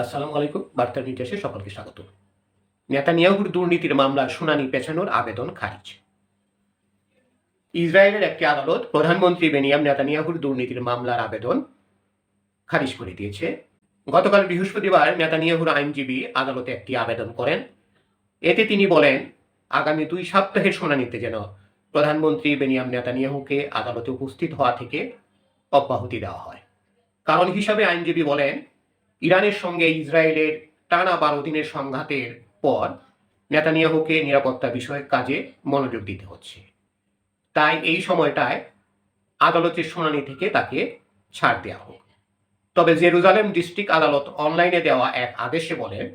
আসসালামু আলাইকুম, বার্তা নির্দেশে সকলকে স্বাগত। নেতানিয়াহুর দুর্নীতির মামলার শুনানি পেছানোর আবেদন খারিজ। ইসরায়েলের একটি আদালত প্রধানমন্ত্রী বেনিয়াম নেতানিয়াহুর দুর্নীতির মামলার আবেদন খারিজ করে দিয়েছে। গতকাল বৃহস্পতিবার নেতানিয়াহুর আইনজীবী আদালতে একটি আবেদন করেন। এতে তিনি বলেন, আগামী দুই সপ্তাহের শুনানিতে যেন প্রধানমন্ত্রী বেনিয়াম নেতানিয়াহুকে আদালতে উপস্থিত হওয়া থেকে অব্যাহতি দেওয়া হয়। কারণ হিসাবে আইনজীবী বলেন ইরানের সঙ্গে ইসরায়েলের টানা বারো দিনের সংঘাতের পর নেতানিয়াহুকে নিরাপত্তা বিষয়ক কাজে মনোযোগ দিতে হচ্ছে। তাই এই সময়টায় আদালতের শুনানি থেকে তাকে ছাড় দেওয়া হোক। তবে জেরুজালেম ডিস্ট্রিক্ট আদালত অনলাইনে দেওয়া এক আদেশে বলেন,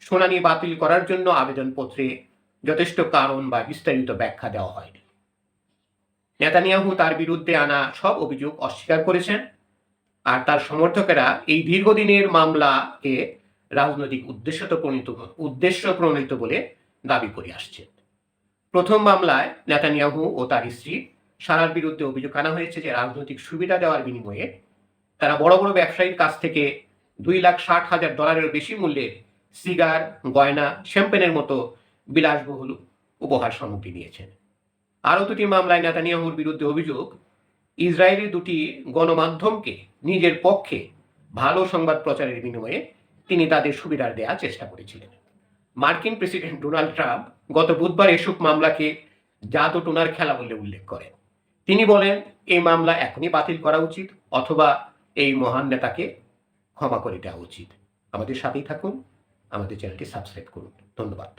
শুনানি বাতিল করার জন্য আবেদনপত্রে যথেষ্ট কারণ বা বিস্তারিত ব্যাখ্যা দেওয়া হয়নি। নেতানিয়াহু তার বিরুদ্ধে আনা সব অভিযোগ অস্বীকার করেছেন। আর তার সমর্থকেরা এই দীর্ঘদিনের মামলাকে রাজনৈতিক উদ্দেশ্য প্রণীত উদ্দেশ্য প্রণীত বলে দাবি করে আসছে প্রথম মামলায় নেতানিয়াহু ও তার স্ত্রী সারার বিরুদ্ধে অভিযোগ আনা হয়েছে যে রাজনৈতিক সুবিধা দেওয়ার বিনিময়ে তারা বড় বড় ব্যবসায়ীর কাছ থেকে দুই লাখ ষাট হাজার ডলারের বেশি মূল্যের সিগার, গয়না, শ্যাম্পেনের মতো বিলাসবহুল উপহার সামগ্রী নিয়েছেন। আরও দুটি মামলায় নেতানিয়াহুর বিরুদ্ধে অভিযোগ ইসরায়েলের দুটি গণমাধ্যমকে নিজের পক্ষে ভালো সংবাদ প্রচারের বিনিময়ে তিনি তাদের সুবিধার দেওয়ার চেষ্টা করেছিলেন। মার্কিন প্রেসিডেন্ট ডোনাল্ড ট্রাম্প গত বুধবার এসব মামলাকে জাদু টোনার খেলা বলে উল্লেখ করেন। তিনি বলেন এই মামলা এখনই বাতিল করা উচিত অথবা এই মহান নেতাকে ক্ষমা করে দেওয়া উচিত। আমাদের সাথেই থাকুন, আমাদের চ্যানেলটি সাবস্ক্রাইব করুন। ধন্যবাদ।